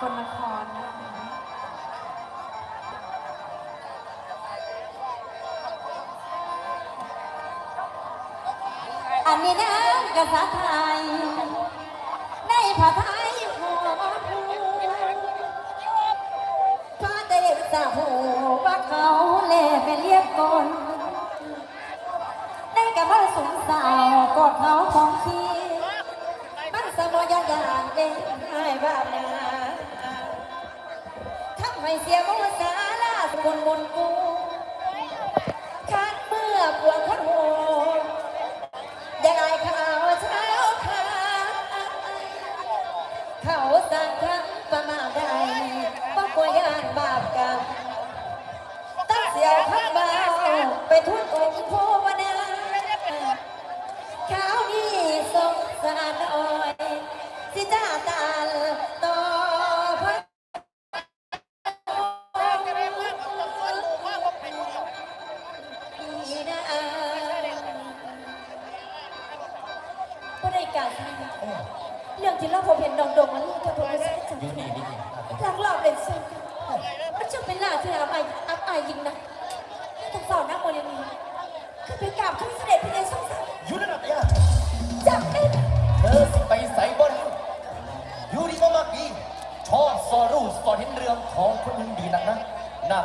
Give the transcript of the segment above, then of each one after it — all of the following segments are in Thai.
กลนครนะคะอันนี้นะกษัตริย์ไทย ในผ้าไทยหัวผู้พระเดชสาหูว่าเขาเล่ไปเรียกกลในกับว่าสงสาวกอดเขาของทีมันสมอยายานเด้งให้บ้านาทำ ให้เสียมุสาลาสกลบนกู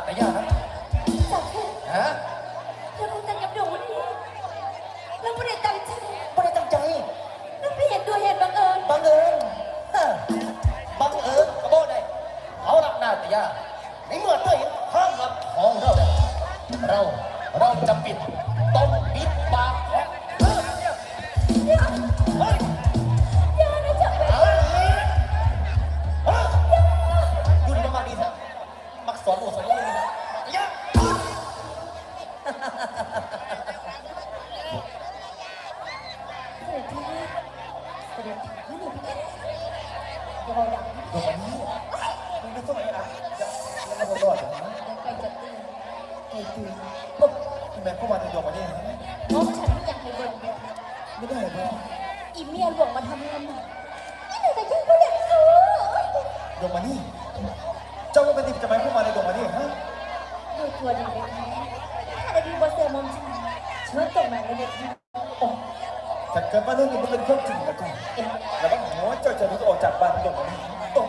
น่าตะยานะจับได้ฮะแล้วคุณจันกับดงวันนี้แล้วไม่ได้ตั้งใจไม่ได้ตั้งใจแล้วไปเห็นตัวเหตุบังเอิญบังเอิญฮะบังเอิญก็บอกได้เอาละหน้าตะยาในเมื่อเธอเห็นห้ามรับของเราแล้วเราเราจะปิด ดวงวันนี้เจ้าว่าเป็นติดจะไปเข้ามาในดวงวันนี้ฮะดูตัวดีเลยค่ะถ้าได้ดูบอสเซอร์มอมฉันเชิญตรงไหนเลยค่ะโอ้ถ้าเกิดว่าเรื่องนี้มันเป็นเรื่องจริงแล้วก็แล้วต้องหัวเจ้าจะรู้ออกจากบ้านดวงวันนี้โอ้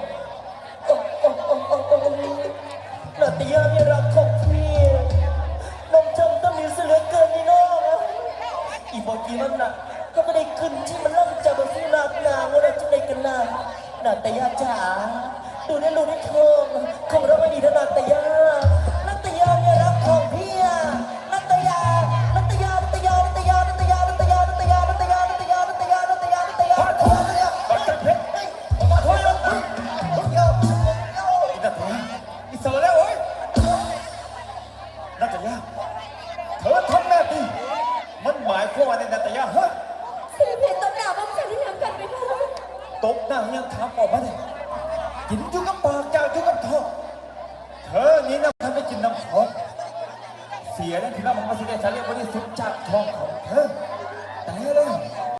โอ้โอ้โอ้โอ้โอ้นาตยามีรักของพี่น้องจำต้องมีเสือเกินนี่น้องอีบอกกีมันน่ะก็ไม่ได้ขึ้นที่มันล่ำจากบนที่นาบนาว่าเราจะได้กันนานาตยาจ๋า ดูนะเธอ